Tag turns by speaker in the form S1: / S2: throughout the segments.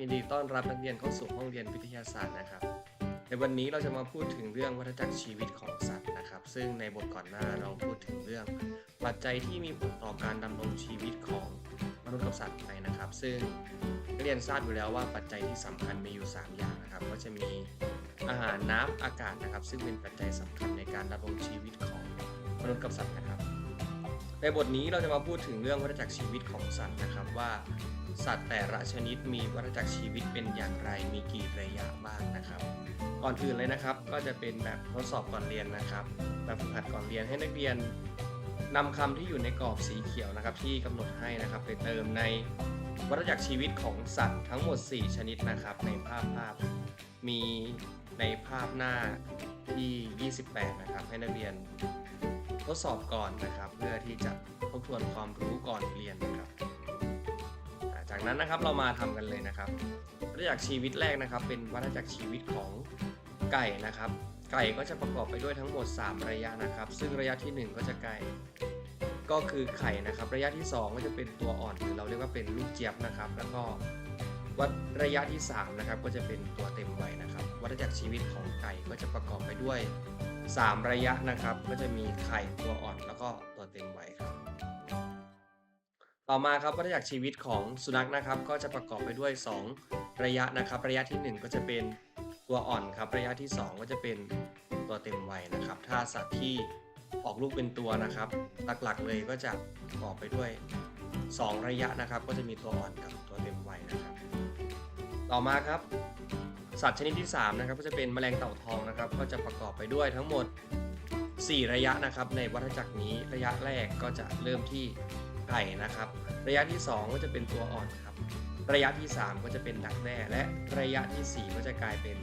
S1: ยินดีต้อนรับนักเรียนเข้าสู่ห้องเรียนวิทยาศาสตร์นะครับ ในวันนี้เราจะมาพูดถึงเรื่องวัฏจักรชีวิตของสัตว์นะครับ ซึ่งในบทก่อนหน้าเราพูดถึงเรื่อง ปัจจัยที่มีผลต่อการดำรงชีวิตของมนุษย์กับสัตว์ไปนะครับ ซึ่งนักเรียนทราบอยู่แล้วว่าปัจจัยที่สำคัญมีอยู่ 3 อย่างนะครับ ก็จะมีอาหารน้ำอากาศนะครับ ซึ่งเป็นปัจจัยสำคัญในการดำรงชีวิตของมนุษย์กับสัตว์นะครับ ในบทนี้เราจะมาพูดถึงเรื่องวัฏจักรชีวิตของสัตว์นะครับว่า สัตว์แต่ละชนิดมีวัฏจักรชีวิตเป็นอย่างไรมีกี่ระยะบ้างนะครับ ก่อนอื่นเลยนะครับ ก็จะเป็นแบบทดสอบก่อนเรียนนะครับแบบฝึกหัดก่อนเรียนให้นักเรียนนำคำที่อยู่ในกรอบสีเขียวนะครับ ที่กำหนดให้นะครับไปเติมในวัฏจักรชีวิตของสัตว์ทั้งหมด 4 ชนิดนะครับ ในภาพภาพมีในภาพหน้าที่ 28 นะครับ ให้นักเรียน ทดสอบก่อนนะครับ เพื่อที่จะทบทวนความรู้ก่อนเรียนนะครับ จากนั้นนะครับเรามาทำกันเลยนะครับวัฏจักรชีวิตแรกนะครับ เป็นวัฏจักรชีวิตของไก่นะครับ ไก่ก็จะประกอบไปด้วยทั้งหมด 3 ระยะนะครับ ซึ่งระยะทีหนึ่1 ก็จะไก่ก็คือไข่นะครับ ระยะที่ 2 ก็จะเป็นตัวอ่อนหรือเราเรียกว่าเป็นลูกเจี๊ยบนะครับ แล้วก็วัดระยะที่3นะครับก็จะเป็นตัวเต็มวัยนะครับ วัฏจักรชีวิตของไก่ก็จะประกอบไปด้วย 3 ระยะนะครับ ก็จะมีไข่ตัวอ่อนแล้วก็ตัวเต็มวัยครับ ต่อมาครับวัฏจักรชีวิตของสุนัขนะครับ ก็จะประกอบไปด้วย 2 ระยะนะครับ ระยะที่ 1 ก็จะเป็นตัวอ่อนครับ ระยะที่ 2 ก็จะเป็นตัวเต็มวัยนะครับ ถ้าสัตว์ที่ออกลูกเป็นตัวนะครับ หลักๆเลยก็จะประกอบไปด้วย 2 ระยะนะครับ ก็จะมีตัวอ่อนกับตัวเต็มวัยนะครับ ต่อมาครับ สัตว์ชนิดที่ 3 นะครับ ก็จะเป็นแมลงเต่าทองนะครับ ก็จะประกอบไปด้วยทั้งหมด 4 ระยะนะครับ ในวัฏจักรนี้ระยะแรกก็จะเริ่มที่ไก่นะครับ ระยะที่ 2 ก็จะเป็นตัวอ่อนครับ ระยะที่ 3 ก็จะเป็นดักแด้และระยะทีสี่4 ก็จะกลายเป็น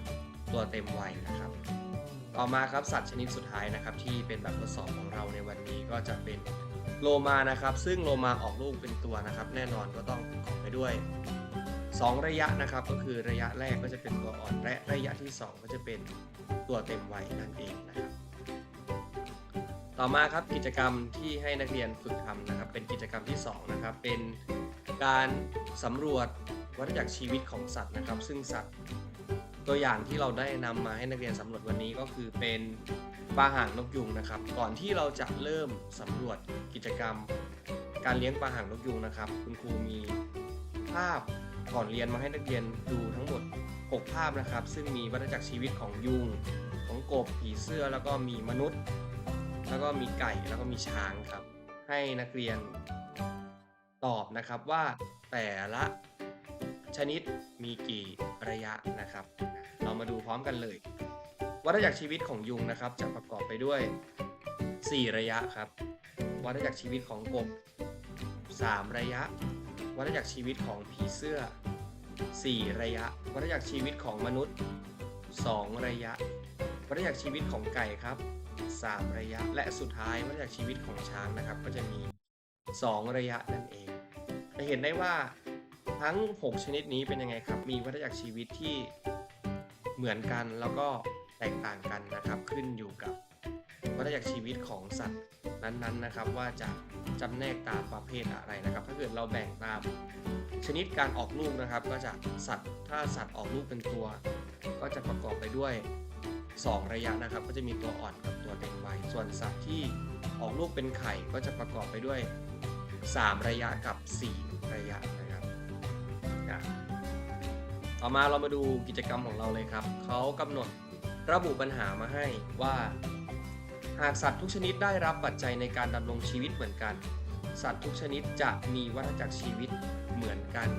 S1: ตัวเต็มวัยนะครับ ต่อมาครับสัตว์ชนิดสุดท้ายนะครับที่เป็นแบบทดสอบของเราในวันนี้ก็จะเป็นโลมานะครับ ซึ่งโลมาออกลูกเป็นตัวนะครับ แน่นอนก็ต้องประกอบไปด้วย 2 ระยะนะครับก็คือระยะแรกก็จะเป็นตัวอ่อนและระยะที่ 2 ก็จะเป็นตัวเต็มวัยนั่นเองนะครับ ต่อมาครับกิจกรรมที่ให้นักเรียนฝึกทำนะครับ เป็นกิจกรรมที่2นะครับเป็นการสำรวจวัฏจักรชีวิตของสัตว์นะครับ ซึ่งสัตว์ตัวอย่างที่เราได้นำมาให้นักเรียนสำรวจวันนี้ก็คือเป็นปลาหางนกยุงนะครับ ก่อนที่เราจะเริ่มสำรวจกิจกรรม การเลี้ยงปลาหางนกยุงนะครับ คุณครูมีภาพ ก่อนเรียนมาให้นักเรียนดูทั้งหมด 6 ภาพนะครับ ซึ่งมีวัฏจักรชีวิตของยุง ของกบผีเสื้อแล้วก็มีมนุษย์ แล้วก็มีไก่แล้วก็มีช้างครับ ให้นักเรียนตอบนะครับว่าแต่ละชนิดมีกี่ระยะนะครับ เรามาดูพร้อมกันเลย วัฏจักรชีวิตของยุงนะครับ จะประกอบไปด้วย 4 ระยะครับ วัฏจักรชีวิตของกบ 3 ระยะ วัฏจักรชีวิตของผีเสื้อ 4 ระยะ วัฏจักรชีวิตของมนุษย์ 2 ระยะ วัฏจักรชีวิตของไก่ครับ 3 ระยะ และสุดท้ายวัฏจักรชีวิตของช้างนะครับ ก็จะมี 2 ระยะนั่นเอง จะเห็นได้ว่าทั้ง 6 ชนิดนี้เป็นยังไงครับ มีวัฏจักรชีวิตที่เหมือนกันแล้วก็แตกต่างกันนะครับ ขึ้นอยู่กับวัฏจักรชีวิตของสัตว์ นั้นๆนะครับ ว่าจะจำแนกตามประเภทอะไรนะครับ ถ้าเกิดเราแบ่งตามชนิดการออกลูกนะครับ ก็จะสัตว์ถ้าสัตว์ออกลูกเป็นตัว ก็จะประกอบไปด้วย 2 ระยะนะครับ ก็จะมีตัวอ่อนกับตัวเต็มวัยส่วนสัตว์ที่ออกลูกเป็นไข่ก็จะประกอบไปด้วย 3 ระยะกับ 4 ระยะนะครับอะต่อมาเรามาดูกิจกรรมของเราเลยครับเขากำหนดระบุปัญหามาให้ว่า หากสัตว์ทุกชนิดได้รับปัจจัยในการดำรงชีวิตเหมือนกัน สัตว์ทุกชนิดจะมีวัฏจักรชีวิตเหมือนกัน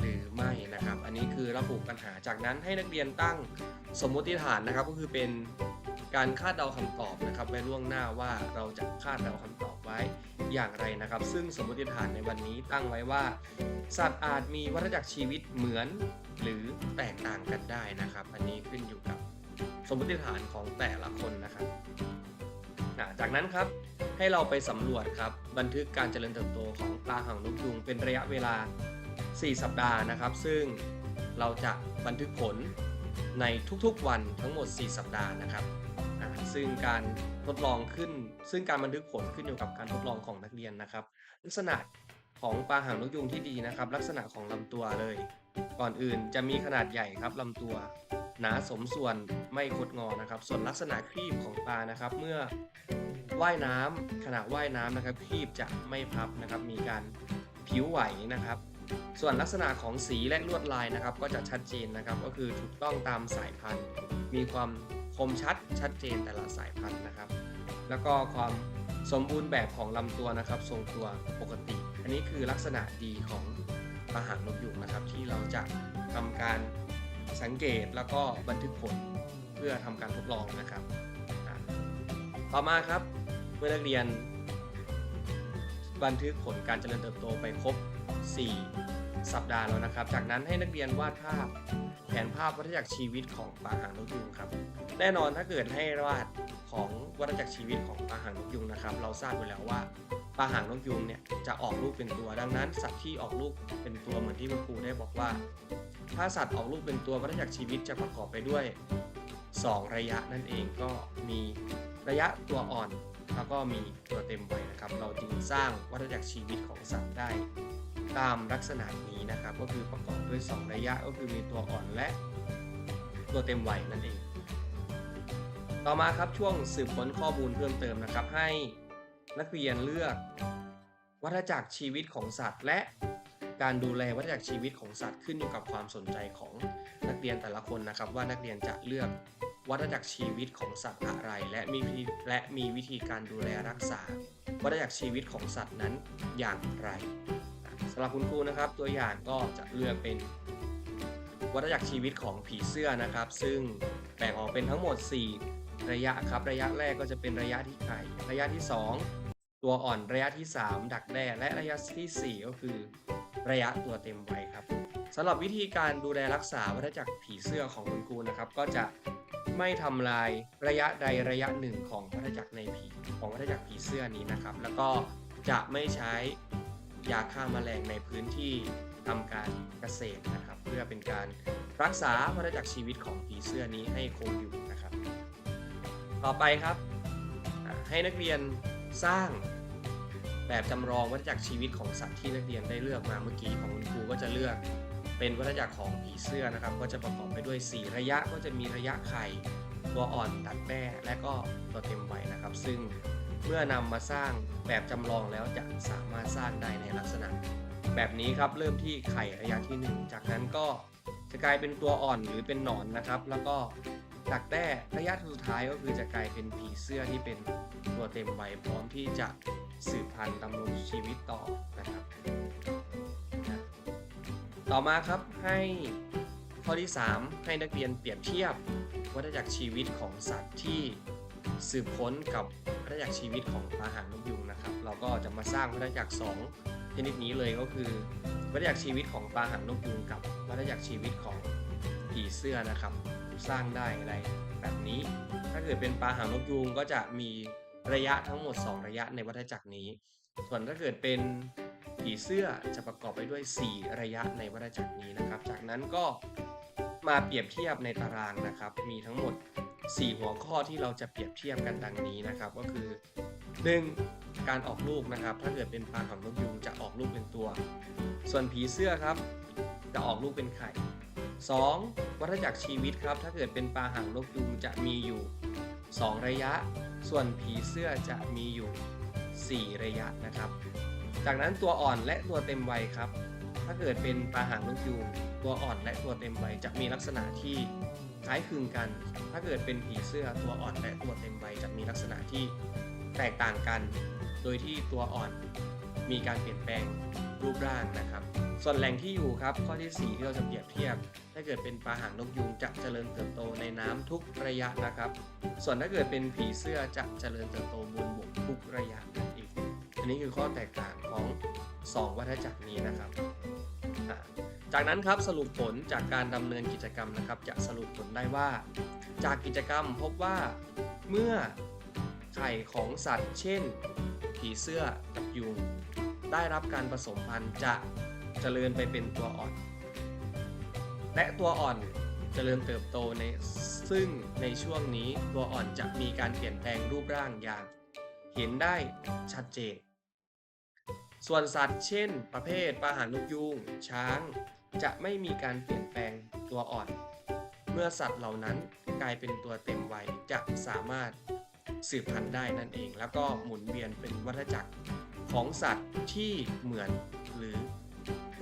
S1: หรือไม่นะครับ อันนี้คือระบุปัญหาจากนั้นให้นักเรียนตั้งสมมติฐานนะครับ ก็คือเป็นการคาดเดาคำตอบนะครับไว้ล่วงหน้าว่าเราจะคาดเดาคำตอบไว้อย่างไรนะครับ ซึ่งสมมติฐานในวันนี้ตั้งไว้ว่า สัตว์อาจมีวัฏจักรชีวิตเหมือน หรือแตกต่างกันได้นะครับ อันนี้ขึ้นอยู่กับสมมติฐานของแต่ละคนนะครับ จากนั้นครับให้เราไปสำรวจครับบันทึกการเจริญเติบโตของปลาหางนกยุงเป็นระยะเวลา 4 สัปดาห์นะครับ ซึ่งเราจะบันทึกผลในทุกๆวันทั้งหมด 4 สัปดาห์นะครับ ซึ่งการทดลองขึ้น ซึ่งการบันทึกผลขึ้นอยู่กับการทดลองของนักเรียนนะครับ ลักษณะของปลาหางนกยูงที่ดีนะครับ ลักษณะของลำตัวเลย ก่อนอื่นจะมีขนาดใหญ่ครับลำตัว หนาสมส่วนไม่คดงอนะครับ ส่วนลักษณะครีบของปลานะครับ เมื่อว่ายน้ำขณะว่ายน้ำนะครับครีบจะไม่พับนะครับ มีการผิวไหวนะครับ ส่วนลักษณะของสีและลวดลายนะครับ ก็จะชัดเจนนะครับ ก็คือถูกต้องตามสายพันธุ์ มีความคมชัดชัดเจนแต่ละสายพันธุ์นะครับ แล้วก็ความสมบูรณ์แบบของลำตัวนะครับ ทรงตัวปกติ อันนี้คือลักษณะดีของปลาหางนกยูงนะครับ ที่เราจะทำการ สังเกตแล้วก็บันทึกผลเพื่อทำการทดลองนะครับ ต่อมาครับเมื่อนักเรียน บันทึกผลการเจริญเติบโตไปครบ 4 สัปดาห์แล้วนะครับ จากนั้นให้นักเรียนวาดภาพแผนภาพวัฏจักรชีวิตของปลาหางนกยูงครับ แน่นอนถ้าเกิดให้วาดของวัฏจักรชีวิตของปลาหางนกยูงนะครับ เราทราบอยู่แล้วว่าปลาหางนกยูงเนี่ยจะออกลูกเป็นตัว ดังนั้น สัตว์ที่ออกลูกเป็นตัวเหมือนที่คุณครูได้บอกว่า ถ้าสัตว์ออกลูกเป็นตัววัฏจักรชีวิตจะประกอบไปด้วย 2 ระยะนั่นเองก็มีระยะตัวอ่อน แล้วก็มีตัวเต็มวัยนะครับ เราจึงสร้างวัฏจักรชีวิตของสัตว์ได้ ตามลักษณะนี้นะครับ ก็คือประกอบด้วย 2 ระยะก็คือมีตัวอ่อนและตัวเต็มวัยนั่นเอง ต่อมาครับช่วงสืบค้นข้อมูลเพิ่มเติมนะครับ ให้นักเรียนเลือกวัฏจักรชีวิตของสัตว์ และ การดูแลวัฏจักรชีวิตของสัตว์ขึ้นอยู่กับความสนใจของนักเรียนแต่ละคนนะครับ ว่านักเรียนจะเลือกวัฏจักรชีวิตของสัตว์อะไร และมีและมีวิธีการดูแลรักษา วัฏจักรชีวิตของสัตว์นั้นอย่างไรสำหรับคุณครูนะครับ ตัวอย่างก็จะเลือกเป็นวัฏจักรชีวิตของผีเสื้อนะครับ ซึ่งแบ่งออกเป็นทั้งหมด 4 ระยะครับ ระยะแรกก็จะเป็นระยะที่ไข่ ระยะที่ 2 ตัวอ่อนระยะที่ 3 ดักแด้และระยะทีสี่4 ก็คือ ระยะตัวเต็มวัยครับสำหรับวิธีการดูแลรักษาวัฏจักรผีเสื้อของคุณครูนะครับ ก็จะไม่ทำลายระยะใดระยะหนึ่งของวัฏจักรในผีของวัฏจักรผีเสื้อนี้นะครับ แล้วก็จะไม่ใช้ยาฆ่าแมลงในพื้นที่ทำการเกษตรนะครับ เพื่อเป็นการรักษาวัฏจักรชีวิตของผีเสื้อนี้ให้คงอยู่นะครับ ต่อไปครับ ให้นักเรียนสร้าง แบบจำลองวัฏจักรชีวิตของสัตว์ที่นักเรียนได้เลือกมาเมื่อกี้ของคุณครูก็จะเลือก เป็นวัฏจักรของผีเสื้อนะครับ ก็จะประกอบไปด้วย 4 ระยะก็จะมีระยะไข่ตัวอ่อนดักแด้และก็ตัวเต็มวัยนะครับ ซึ่งเมื่อนำมาสร้างแบบจำลองแล้วจะสามารถสร้างได้ในลักษณะ แบบนี้ครับเริ่มที่ไข่ระยะที่ 1 จากนั้นก็จะกลายเป็นตัวอ่อนหรือเป็นหนอนนะครับ แล้วก็ ดักแด้ระยะสุดท้ายก็คือจะกลายเป็นผีเสื้อที่เป็นตัวเต็มวัยพร้อมที่จะสืบพันธุ์ดำรงชีวิตต่อนะครับ ต่อมาครับให้ข้อที่ 3 ให้นักเรียนเปรียบเทียบวัฏจักรชีวิตของสัตว์ที่สืบค้นกับวัฏจักรชีวิตของปลาหางนกยูงนะครับ เราก็จะมาสร้างวัฏจักรสองชนิดนี้เลยก็คือวัฏจักรชีวิตของปลาหางนกยูงกับวัฏจักรชีวิตของผีเสื้อนะครับ สร้างได้อะไรแบบนี้ ถ้าเกิดเป็นปลาหางนกยูงก็จะมีระยะทั้งหมด 2 ระยะในวัฏจักรนี้ ส่วนถ้าเกิดเป็นผีเสื้อจะประกอบไปด้วย 4 ระยะในวัฏจักรนี้นะครับ จากนั้นก็มาเปรียบเทียบในตารางนะครับ มีทั้งหมด 4 หัวข้อที่เราจะเปรียบเทียบกันดังนี้นะครับ ก็คือ 1. การออกลูกนะครับ ถ้าเกิดเป็นปลาหางนกยูงจะออกลูกเป็นตัว ส่วนผีเสื้อครับ จะออกลูกเป็นไข่ 2. วัฏจักรชีวิตครับ ถ้าเกิดเป็นปลาหางนกยูงจะมีอยู่ 2 ระยะ ส่วนผีเสื้อจะมีอยู่ 4 ระยะนะครับ จากนั้นตัวอ่อนและตัวเต็มวัยครับ ถ้าเกิดเป็นปลาหางนกยูงตัวอ่อนและตัวเต็มวัยจะมีลักษณะที่คล้ายคลึงกัน ถ้าเกิดเป็นผีเสื้อตัวอ่อนและตัวเต็มวัยจะมีลักษณะที่แตกต่างกัน โดยที่ตัวอ่อนมีการเปลี่ยนแปลง รูปร่างนะครับ ส่วนแหล่งที่อยู่ครับ ข้อที่ 4 ที่เราจะเปรียบเทียบ ถ้าเกิดเป็นปลาหางนกยูงจะเจริญเติบโตในน้ำทุกระยะนะครับ ส่วนถ้าเกิดเป็นผีเสื้อจะเจริญเติบโตบนบกทุกระยะนั่นเองอันนี้คือข้อแตกต่างของ 2 วัฏจักรนี้นะครับจากนั้นครับสรุปผลจากการดำเนินกิจกรรมนะครับ จะสรุปผลได้ว่า จากกิจกรรมพบว่าเมื่อไข่ของสัตว์ เช่น ผีเสื้อกับยุง ได้รับการผสมพันธุ์จะเจริญไปเป็นตัวอ่อน และตัวอ่อนเจริญเติบโตในซึ่งในช่วงนี้ตัวอ่อนจะมีการเปลี่ยนแปลงรูปร่างอย่าง เห็นได้ชัดเจน ส่วนสัตว์เช่น ประเภทปลาหางนกยูงช้าง จะไม่มีการเปลี่ยนแปลงตัวอ่อน เมื่อสัตว์เหล่านั้นกลายเป็นตัวเต็มวัยจะสามารถสืบพันธุ์ได้นั่นเอง แล้วก็หมุนเวียนเป็นวัฏจักร ของสัตว์ที่เหมือนหรือ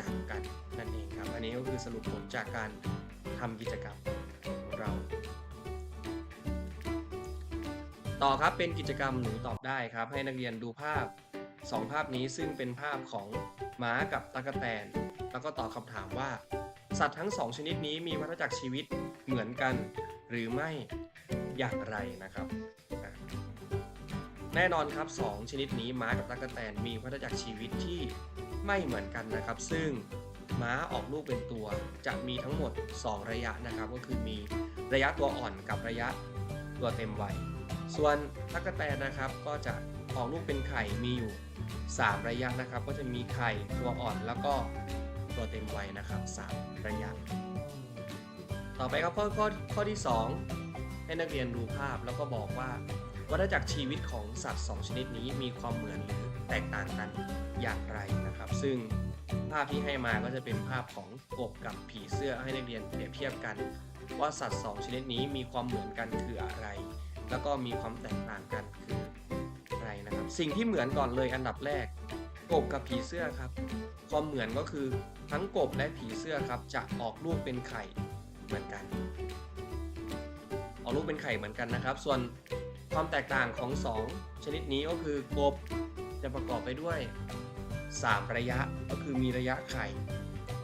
S1: ต่างกันนั่นเองครับ อันนี้ก็คือสรุปผลจากการทำกิจกรรมของเรา ต่อครับเป็นกิจกรรมหนูตอบได้ครับ ให้นักเรียนดูภาพ 2 ภาพนี้ซึ่งเป็นภาพของม้ากับตะกแตน แล้วก็ตอบคำถามว่า สัตว์ทั้ง2ชนิดนี้มีวัฏจักรชีวิตเหมือนกันหรือไม่อย่างไรนะครับ แน่นอนครับ 2 ชนิดนี้ม้ากับตะกแตนมีวัฏจักรชีวิตที่ไม่เหมือนกันนะครับ ซึ่งม้าออกลูกเป็นตัว จะมีทั้งหมด 2 ระยะนะครับ ก็คือมีระยะตัวอ่อนกับระยะตัวเต็มวัย ส่วนตั๊กแตนนะครับก็จะออกลูกเป็นไข่มีอยู่ 3 ระยะนะครับ ก็จะมีไข่ตัวอ่อนแล้วก็ตัวเต็มวัยนะครับ 3 ระยะ ต่อไปครับข้อข้อข้อที่ 2 ให้นักเรียนดูภาพแล้วก็บอกว่า วัฏจักรชีวิตของสัตว์ 2 ชนิดนี้มีความเหมือนหรือแตกต่างกันอย่างไรนะครับ ซึ่งภาพที่ให้มาก็จะเป็นภาพของกบกับผีเสื้อให้นักเรียนเปรียบเทียบกัน ว่าสัตว์ 2 ชนิดนี้มีความเหมือนกันคืออะไร แล้วก็มีความแตกต่างกันคืออะไรนะครับ สิ่งที่เหมือนก่อนเลยอันดับแรก กบกับผีเสื้อครับ ความเหมือนก็คือทั้งกบและผีเสื้อครับจะออกลูกเป็นไข่เหมือนกัน ออกลูกเป็นไข่เหมือนกันนะครับ ส่วน ความแตกต่างของ 2 ชนิดนี้ก็คือกบจะประกอบไปด้วย 3 ระยะก็คือมีระยะไข่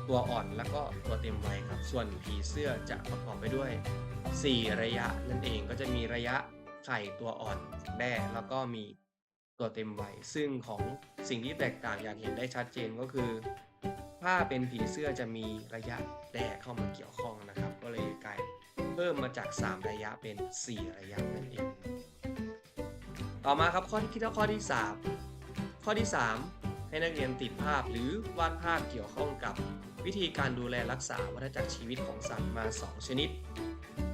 S1: ตัวอ่อนแล้วก็ตัวเต็มวัยครับ ส่วนผีเสื้อจะประกอบไปด้วย 4 ระยะนั่นเองก็จะมีระยะไข่ตัวอ่อนแด้แล้วก็มีตัวเต็มวัยซึ่งของสิ่งที่แตกต่างอย่างเห็นได้ชัดเจนก็คือ ถ้าเป็นผีเสื้อจะมีระยะแด้เข้ามาเกี่ยวข้องนะครับ ก็เลยกลายเพิ่มมาจาก 3 ระยะเป็น 4 ระยะนั่นเอง ต่อมาครับข้อที่คิดว่าข้อที่ 3 ข้อที่ 3 ให้นักเรียนติดภาพหรือวาดภาพเกี่ยวข้องกับ วิธีการดูแลรักษาวัฏจักรชีวิตของสัตว์มา 2 ชนิด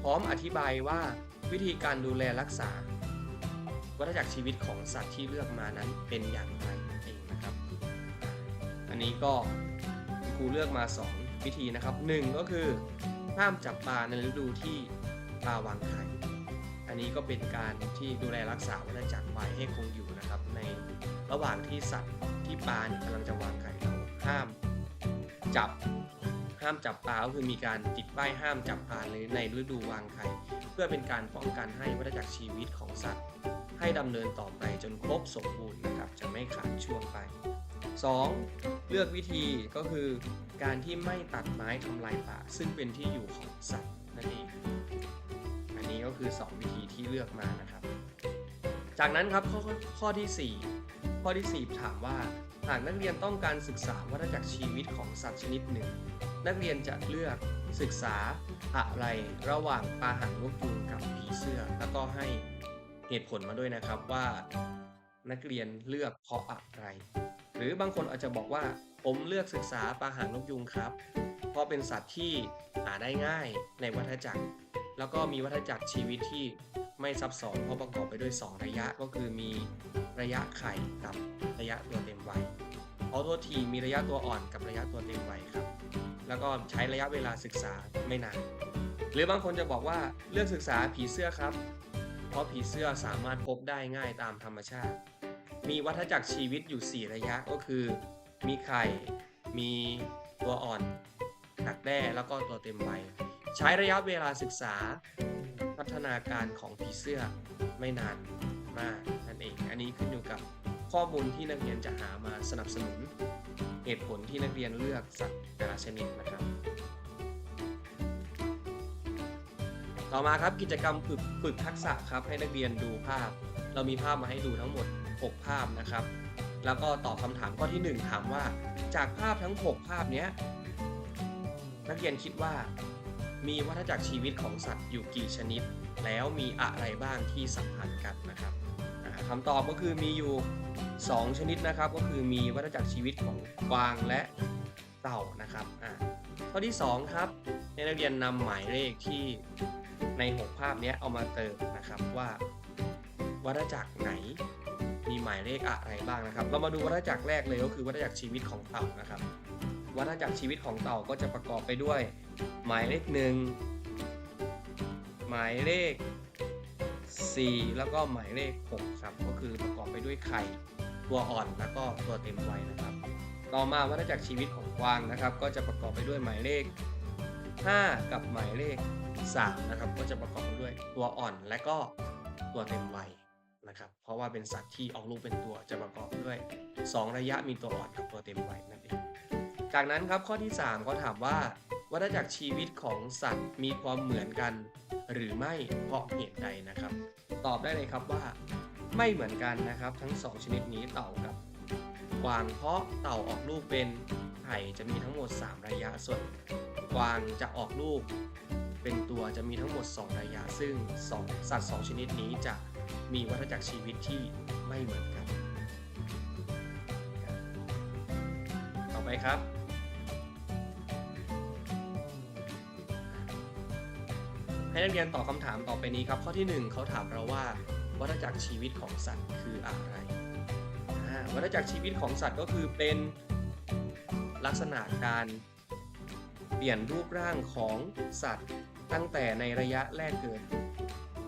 S1: พร้อมอธิบายว่าวิธีการดูแลรักษา วัฏจักรชีวิตของสัตว์ที่เลือกมานั้นเป็นอย่างไรเองนะครับ อันนี้ก็ครูเลือกมา 2 วิธีนะครับ 1 ก็คือห้ามจับปลาในฤดูที่ปลาวางไข่อันนี้ก็เป็นการที่ดูแลรักษาวัฏ จักไว้ให้คงอยู่นะครับ ในระหว่างที่สัตว์ที่ปลาเนี่ยกำลังจะวางไข่เราห้ามจับห้ามจับปลาก็คือมีการติดป้ายห้ามจับปลาเลยในฤดูวางไข่เพื่อเป็นการป้องกันให้วัฏจักรชีวิตของสัตว์ ให้ดำเนินต่อไปจนครบสมบูรณ์นะครับ จะไม่ขาดช่วงไป 2. เลือกวิธีก็คือการที่ไม่ตัดไม้ทำลายป่า ซึ่งเป็นที่อยู่ของสัตว์นั่นเอง อันนี้ก็คือ 2 วิธีที่เลือกมานะครับ จากนั้นครับข้อข้อที่ 4 ข้อที่ 4 ถามว่า หากนักเรียนต้องการศึกษาวัฏจักรชีวิตของสัตว์ชนิดหนึ่ง นักเรียนจะเลือกศึกษาอะไรระหว่างปลาหางนกยูงกับผีเสื้อ แล้วก็ให้เหตุผลมาด้วยนะครับว่า นักเรียนเลือกเพราะอะไร หรือบางคนอาจจะบอกว่า ผมเลือกศึกษาปลาหางนกยูงครับ เพราะเป็นสัตว์ที่หาได้ง่ายในวัฏจักร แล้วก็มีวัฏจักรชีวิตที่ไม่ซับซ้อนเพราะประกอบไปด้วย 2 ระยะก็คือมีระยะไข่กับระยะตัวเต็มวัยขอโทษทีมีระยะตัวอ่อนกับระยะตัวเต็มวัยครับ แล้วก็ใช้ระยะเวลาศึกษาไม่นาน หรือบางคนจะบอกว่าเลือกศึกษาผีเสื้อครับ เพราะผีเสื้อสามารถพบได้ง่ายตามธรรมชาติ มีวัฏจักรชีวิตอยู่ 4 ระยะก็คือ มีไข่ มีตัวอ่อนดักแด้แล้วก็ตัวเต็มวัยใช้ระยะเวลาศึกษาพัฒนาการของผีเสื้อไม่นานมากนั่นเอง อันนี้ขึ้นอยู่กับข้อมูลที่นักเรียนจะหามาสนับสนุน เหตุผลที่นักเรียนเลือกสัตว์แต่ละชนิดนะครับ ต่อมาครับกิจกรรมฝึกฝึกทักษะครับให้นักเรียนดูภาพ เรามีภาพมาให้ดูทั้งหมด 6 ภาพนะครับ แล้วก็ตอบคำถามข้อที่ 1 ถามว่า จากภาพทั้ง 6 ภาพนี้นักเรียนคิดว่า มีวัฏจักรชีวิตของสัตว์อยู่กี่ชนิด แล้วมีอะไรบ้างที่สัมพันธ์กันนะครับอ่าคำตอบก็คือมีอยู่ 2 ชนิดนะครับ ก็คือมีวัฏจักรชีวิตของกวางและเต่านะครับอ่าข้อที่ 2 ครับให้นักเรียนนำหมายเลขที่ใน 6 ภาพนี้เอามาเติมนะครับว่าวัฏจักรไหน มีหมายเลขอะไรบ้างนะครับ เรามาดูวัฏจักรแรกเลยก็คือวัฏจักรชีวิตของเต่านะครับวัฏจักรชีวิตของเต่าก็จะประกอบไปด้วย หมายเลขหนึ่งหมายเลข 4 แล้วก็หมายเลข6ครับก็คือประกอบไปด้วยไข่ตัวอ่อนแล้วก็ตัวเต็มวัยนะครับ ต่อมาวัฏจักรชีวิตของกวางนะครับ ก็จะประกอบไปด้วยหมายเลข 5 กับหมายเลข3นะครับก็จะประกอบไปด้วยตัวอ่อนและก็ตัวเต็มวัย นะครับเพราะว่าเป็นสัตว์ที่ออกลูกเป็นตัวจะประกอบด้วย 2 ระยะมีตัวอ่อนกับตัวเต็มวัยนั่นเองจากนั้นครับข้อที่3เขาถามว่าวัฏจักรชีวิตของสัตว์มีความเหมือนกัน หรือไม่เพราะเหตุใดนะครับ ตอบได้เลยครับว่า ไม่เหมือนกันนะครับ ทั้ง 2 ชนิดนี้เต่ากับกวางเพราะเต่าออกลูกเป็นไข่จะมีทั้งหมด 3 ระยะส่วนกวางจะออกลูก เป็นตัวจะมีทั้งหมด 2 ระยะ ซึ่งสัตว์ 2 ชนิดนี้จะ มีวัฏจักรชีวิตที่ไม่เหมือนกัน ต่อไปครับ ให้นักเรียนตอบคำถามต่อไปนี้ครับ ข้อที่ 1เขาถามเราว่า วัฏจักรชีวิตของสัตว์คืออะไร วัฏจักรชีวิตของสัตว์ก็คือเป็นลักษณะการเปลี่ยนรูปร่างของสัตว์ตั้งแต่ในระยะแรกเกิด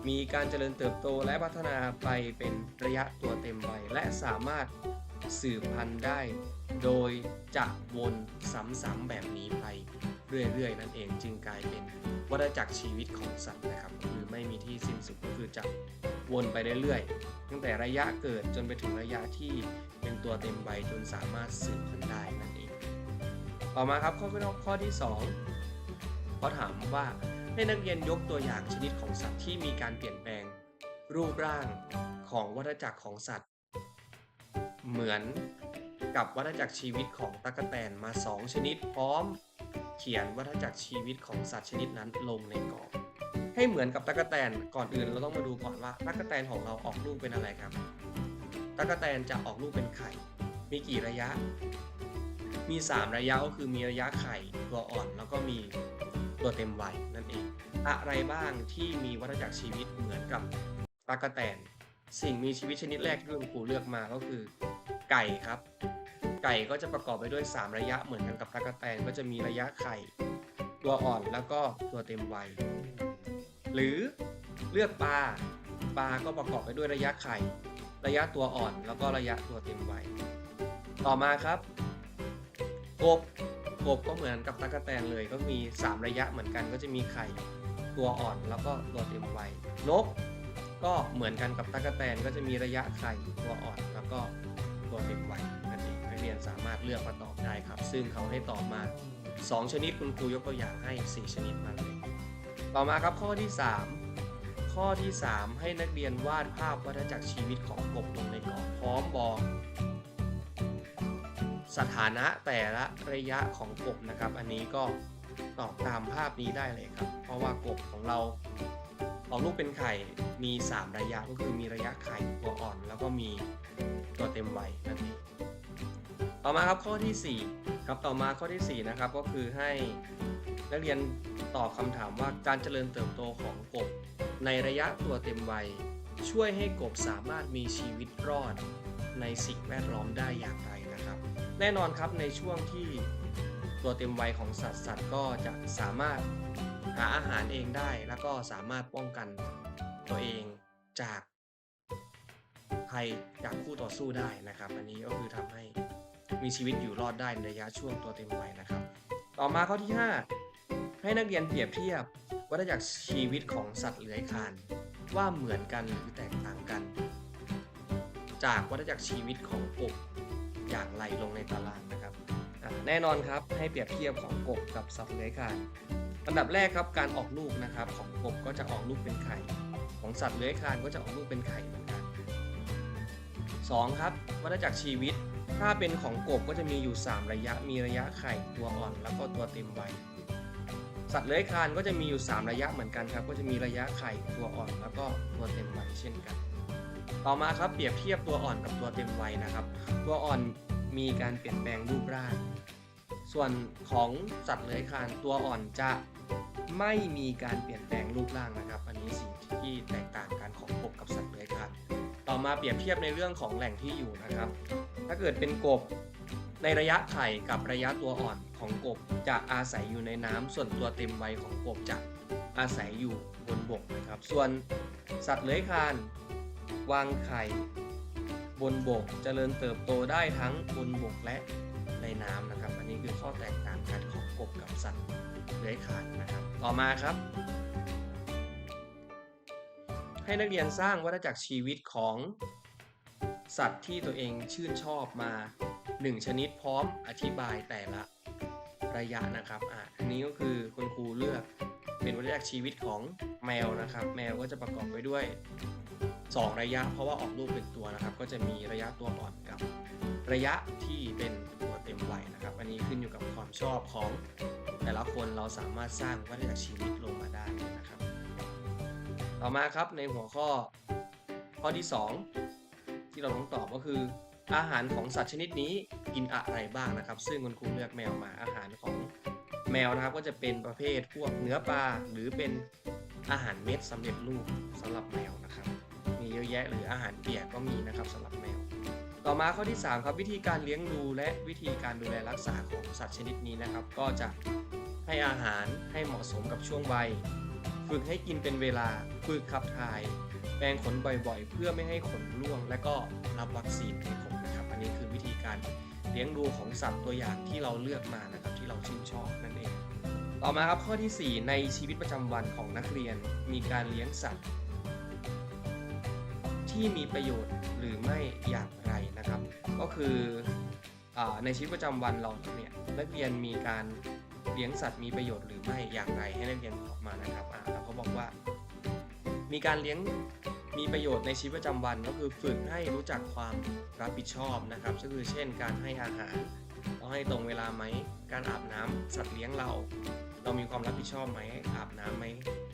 S1: มีการเจริญเติบโตและพัฒนาไปเป็นระยะตัวเต็มวัยและสามารถสืบพันธุ์ได้ โดยจะวนซ้ำๆแบบนี้ไปเรื่อยๆ นั่นเองจึงกลายเป็นวัฏจักรชีวิตของสัตว์นะครับ คือไม่มีที่สิ้นสุดก็คือจะวนไปเรื่อยๆตั้งแต่ระยะเกิดจนไปถึงระยะที่เป็นตัวเต็มใบจนสามารถสืบพันธุ์ได้นั่นเอง ต่อมาครับข้อข้อที่2เขาถามว่า ให้นักเรียนยกตัวอย่างชนิดของสัตว์ที่มีการเปลี่ยนแปลง รูปร่างของวัฏจักรของสัตว์ เหมือนกับวัฏจักรชีวิตของตั๊กแตนมา 2 ชนิดพร้อม เขียนวัฏจักรชีวิตของสัตว์ชนิดนั้นลงในกรอบให้เหมือนกับตั๊กแตนก่อนอื่นเราต้องมาดูก่อนว่าตั๊กแตนของเราออกลูกเป็นอะไรครับตั๊กแตนจะออกลูกเป็นไข่ มีกี่ระยะ มี 3 ระยะก็คือมีระยะไข่ตัวอ่อนแล้วก็มี ตัวเต็มวัยนั่นเอง อะไรบ้างที่มีวัฏจักรชีวิตเหมือนกับตั๊กแตน สิ่งมีชีวิตชนิดแรกที่คุณครูเลือกมาก็คือ ไก่ครับ ไก่ก็จะประกอบไปด้วย 3 ระยะเหมือนกันกับตั๊กแตนก็จะมีระยะไข่ ตัวอ่อนแล้วก็ตัวเต็มวัย หรือเลือกปลาปลาก็ประกอบไปด้วยระยะไข่ ระยะตัวอ่อนแล้วก็ระยะตัวเต็มวัย ต่อมาครับกบ กบก็เหมือนกับตั๊กแตนเลยก็มี 3 ระยะเหมือนกันก็จะมีไข่ตัวอ่อนแล้วก็ตัวเต็มวัยนกก็เหมือนกันกับตั๊กแตนก็จะมีระยะไข่ตัวอ่อนแล้วก็ตัวเต็มวัยนั่นเองนักเรียนสามารถเลือกมาตอบได้ครับ ซึ่งเขาให้ตอบมา 2 ชนิดคุณครูยกตัวอย่างให้ 4 ชนิดมาเลยต่อมาครับข้อที่ 3 ข้อที่ 3 ให้นักเรียนวาดภาพวัฏจักรชีวิตของกบลงในกรอบพร้อมบอก สถานะแต่ละระยะของกบนะครับ อันนี้ก็ตอบตามภาพนี้ได้เลยครับ เพราะว่ากบของเราออกลูกเป็นไข่มี 3 ระยะก็คือมีระยะไข่ตัวอ่อน แล้วก็มีตัวเต็มวัยนั่นเองต่อมาครับข้อที่ 4 ครับต่อมาข้อที่ 4 นะครับก็คือให้นักเรียนตอบคำถามว่าการเจริญเติบโตของกบ ในระยะตัวเต็มวัย ช่วยให้กบสามารถมีชีวิตรอดในสิ่งแวดล้อมได้อย่างไร แน่นอนครับในช่วงที่ตัวเต็มวัยของสัตว์สัตว์ก็จะสามารถหาอาหารเองได้ แล้วก็สามารถป้องกันตัวเองจากภัยจากคู่ต่อสู้ได้นะครับ อันนี้ก็คือทำให้มีชีวิตอยู่รอดได้ในระยะช่วงตัวเต็มวัยนะครับ ต่อมาข้อที่ 5 ให้นักเรียนเปรียบเทียบวัฏจักรชีวิตของสัตว์เลื้อยคลานว่าเหมือนกันหรือแตกต่างกัน จากวัฏจักรชีวิตของกบ อย่างไรลงในตารางนะครับแน่นอนครับให้เปรียบเทียบของกบกับสัตว์เลื้อยคลานอันดับแรกครับการออกลูกนะครับของกบก็จะออกลูกเป็นไข่ของสัตว์เลื้อยคลานก็จะออกลูกเป็นไข่เหมือนกัน 2. ครับวัฏจักรชีวิต ถ้าเป็นของกบก็จะมีอยู่ 3 ระยะ มีระยะไข่ตัวอ่อนแล้วก็ตัวเต็มวัยสัตว์เลื้อยคลานก็จะมีอยู่ 3 ระยะเหมือนกันครับ ก็จะมีระยะไข่ตัวอ่อนแล้วก็ตัวเต็มวัยเช่นกัน ต่อมาครับเปรียบเทียบตัวอ่อนกับตัวเต็มวัยนะครับ ตัวอ่อนมีการเปลี่ยนแปลงรูปร่าง ส่วนของสัตว์เลื้อยคลานตัวอ่อนจะไม่มีการเปลี่ยนแปลงรูปร่างนะครับ อันนี้สิ่งที่แตกต่างกันของกบกับสัตว์เลื้อยคลานต่อมาเปรียบเทียบในเรื่องของแหล่งที่อยู่นะครับ ถ้าเกิดเป็นกบในระยะไข่กับระยะตัวอ่อนของกบจะอาศัยอยู่ในน้ำส่วนตัวเต็มวัยของกบจะอาศัยอยู่บนบกนะครับ ส่วนสัตว์เลื้อยคลาน วางไข่บนบกเจริญเติบโตได้ทั้งบนบกและในน้ำนะครับ อันนี้คือข้อแตกต่างกันของกบกับสัตว์เลื้อยคลานนะครับ ต่อมาครับ ให้นักเรียนสร้างวัฏจักรชีวิตของสัตว์ที่ตัวเองชื่นชอบมา 1 ชนิดพร้อมอธิบายแต่ละระยะนะครับอะอันนี้ก็คือคุณครูเลือกเป็นวัฏจักรชีวิตของแมวนะครับ แมวก็จะประกอบไปด้วย 2 ระยะเพราะว่าออกลูกเป็นตัวนะครับ ก็จะมีระยะตัวอ่อนกับระยะที่เป็นตัวเต็มวัยนะครับ อันนี้ขึ้นอยู่กับความชอบของแต่ละคนเราสามารถสร้างวัฏจักรชีวิตลงมาได้นะครับ ต่อมาครับในหัวข้อข้อที่ 2 ที่เราต้องตอบก็คือ อาหารของสัตว์ชนิดนี้กินอะไรบ้างนะครับ ซึ่งคุณครูเลือกแมวมาอาหารของแมวนะครับก็จะเป็นประเภทพวกเนื้อปลาหรือเป็นอาหารเม็ดสำเร็จรูปสำหรับแมวนะครับ มีเยอะแยะหรืออาหารเปียกก็มีนะครับสำหรับแมว ต่อมาข้อที่ 3 ครับวิธีการเลี้ยงดูและวิธีการดูแลรักษาของสัตว์ชนิดนี้นะครับ ก็จะให้อาหารให้เหมาะสมกับช่วงวัย ฝึกให้กินเป็นเวลาฝึกขับถ่ายแปรงขนบ่อยๆ เพื่อไม่ให้ขนร่วง และก็รับวัคซีนให้ครบนะครับ อันนี้คือวิธีการเลี้ยงดูของสัตว์ตัวอย่างที่เราเลือกมานะครับที่เราชื่นชอบนั่นเอง ต่อมาครับข้อทีสี่4 ในชีวิตประจำวันของนักเรียนมีการเลี้ยงสัตว์ ที่มีประโยชน์หรือไม่อย่างไรนะครับ ก็คืออในชีวิตประจำวันเราเนี่ยนักเรียนมีการเลี้ยงสัตว์มีประโยชน์หรือไม่อย่างไรให้นักเรียนตอบมานะครับเราก็บอกว่า มีการเลี้ยงมีประโยชน์ในชีวิตประจำวันก็คือฝึกให้รู้จักความรับผิดชอบนะครับ ก็คือเช่น การให้อาหารเราให้ตรงเวลาไหม การอาบน้ำสัตว์เลี้ยงเรา เรามีความรับผิดชอบไหมอาบน้ำไหม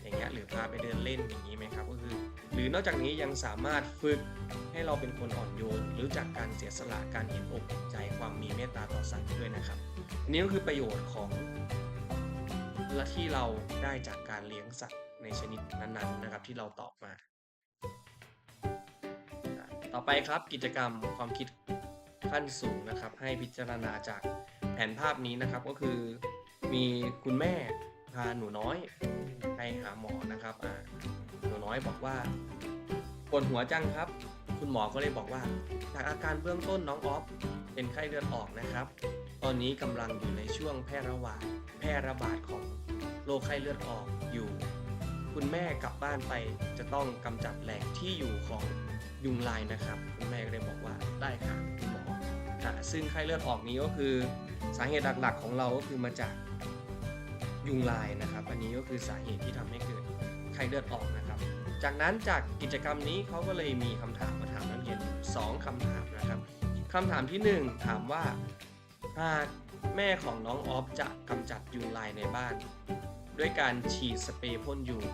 S1: อย่างเงี้ยหรือพาไปเดินเล่นอย่างนี้ไหมครับ ก็คือ หรือนอกจากนี้ยังสามารถฝึกให้เราเป็นคนอ่อนโยน รู้จักการเสียสละการเห็นอกเห็นใจความมีเมตตาต่อสัตว์ด้วยนะครับอันนี้ก็คือประโยชน์ของและที่เราได้จากการเลี้ยงสัตว์ในชนิดนั้นๆนะครับที่เราตอบมา ต่อไปครับกิจกรรมความคิดขั้นสูงนะครับ ให้พิจารณาจากแผนภาพนี้นะครับก็คือมีคุณแม่ พาหนูน้อยไปหาหมอนะครับอ่าหนูน้อยบอกว่าปวดหัวจังครับ คุณหมอก็เลยบอกว่า จากอาการเบื้องต้นน้องออฟเป็นไข้เลือดออกนะครับ ตอนนี้กำลังอยู่ในช่วงแพร่ระบาดแพร่ระบาดของโรคไข้เลือดออกอยู่ คุณแม่กลับบ้านไปจะต้องกำจัดแหล่งที่อยู่ของยุงลายนะครับ คุณแม่ก็เลยบอกว่าได้ค่ะคุณหมออะซึ่งไข้เลือดออกนี้ก็คือสาเหตุหลักๆของเราก็คือมาจาก ยุงลายนะครับ อันนี้ก็คือสาเหตุที่ทำให้เกิดไข้เลือดออกนะครับ จากนั้นจากกิจกรรมนี้เขาก็เลยมีคำถามมาถามนักเรียนสองคำถามนะครับคำถามที่หนึ่งถามว่าหากแม่ของน้องออฟจะกำจัดยุงลายในบ้าน ด้วยการฉีดสเปรย์พ่นยุง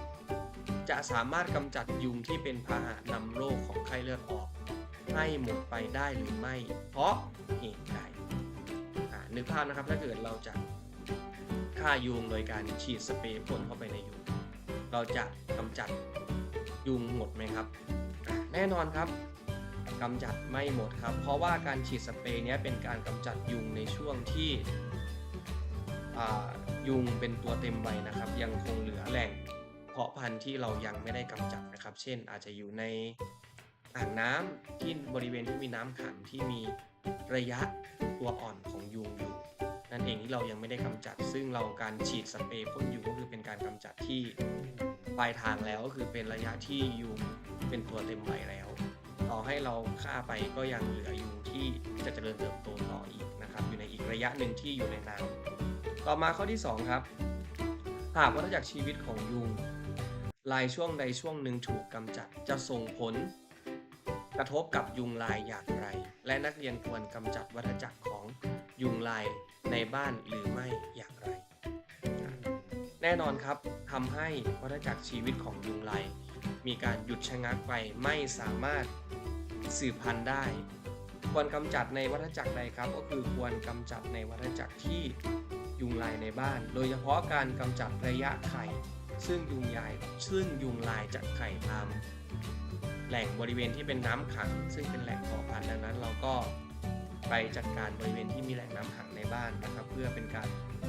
S1: จะสามารถกำจัดยุงที่เป็นพาหะนำโรคของไข้เลือดออก ให้หมดไปได้หรือไม่ เพราะเหตุใดนึกภาพนะครับถ้าเกิดเราจะ ฆ่ายุงโดยการฉีดสเปรย์พ่นเข้าไปในยุง เราจะกำจัดยุงหมดไหมครับ แน่นอนครับกำจัดไม่หมดครับ เพราะว่าการฉีดสเปรย์นี้เป็นการกำจัดยุงในช่วงที่ยุงเป็นตัวเต็มวัยนะครับ ยังคงเหลือแหล่งเพาะพันธุ์ที่เรายังไม่ได้กำจัดนะครับ เช่น อาจจะอยู่ในอ่างน้ำที่บริเวณที่มีน้ำขังที่มีระยะตัวอ่อนของยุงอยู่ นั่นเองที่เรายังไม่ได้กำจัด ซึ่งเราการฉีดสเปรย์พ่นยุงก็คือเป็นการกำจัดที่ปลายทางแล้วก็คือเป็นระยะที่ยุงเป็นตัวเต็มวัยแล้ว ต่อให้เราฆ่าไปก็ยังเหลือยุงที่จะเจริญเติบโตต่ออีกนะครับอยู่ในอีกระยะหนึ่งที่อยู่ในน้ำต่อมาข้อที่ 2 ครับ หากวัฏจักรชีวิตของยุงลายช่วงใดช่วงหนึ่งถูกกำจัดจะส่งผล กระทบกับยุงลายอย่างไร และนักเรียนควรกำจัดวัฏจักรของยุงลาย ในบ้านหรือไม่อย่างไร แน่นอนครับทำให้วัฏจักรชีวิตของยุงลายมีการหยุดชะงักไปไม่สามารถสืบพันธุ์ได้ ควรกำจัดในวัฏจักรใดครับ ก็คือควรกำจัดในวัฏจักรที่ยุงลายในบ้าน โดยเฉพาะการกำจัดระยะไข่ ซึ่งยุงลายซึ่งยุงลายจากไข่ตามแหล่งบริเวณที่เป็นน้ำขัง ซึ่งเป็นแหล่งก่อพันธุ์ดังนั้นเราก็ ไปจัดการบริเวณที่มีแหล่งน้ำขังในบ้านนะครับ เพื่อเป็นการ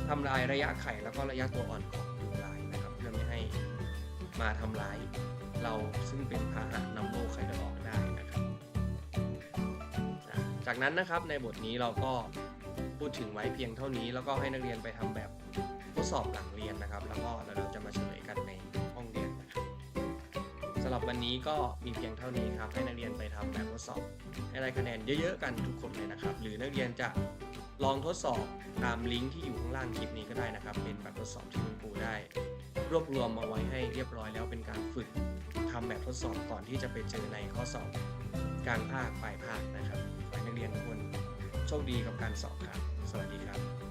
S1: ทำลายระยะไข่แล้วก็ระยะตัวอ่อนของยุงลายนะครับ เพื่อไม่ให้มาทำร้ายเราซึ่งเป็นพาหะนำโรคไข้เลือดออกได้นะครับ จากนั้นนะครับในบทนี้เราก็พูดถึงไว้เพียงเท่านี้ แล้วก็ให้นักเรียนไปทำแบบทดสอบหลังเรียนนะครับ แล้วก็เราจะมาเฉลยกันใน หรับวันนี้ก็มีเพียงเท่านี้ครับ ให้นักเรียนไปทำแบบทดสอบ ให้ได้คะแนนเยอะๆกันทุกคนเลยนะครับ หรือนักเรียนจะลองทดสอบตามลิงก์ที่อยู่ข้างล่างคลิปนี้ก็ได้นะครับ เป็นแบบทดสอบที่คุณครูได้ รวบรวมมาไว้ให้เรียบร้อยแล้วเป็นการฝึกทำแบบทดสอบก่อนที่จะไปเจอในข้อสอบกลางภาคปลายภาคนะครับขอให้นักเรียนทุกคนโชคดีกับการสอบครับ สวัสดีครับ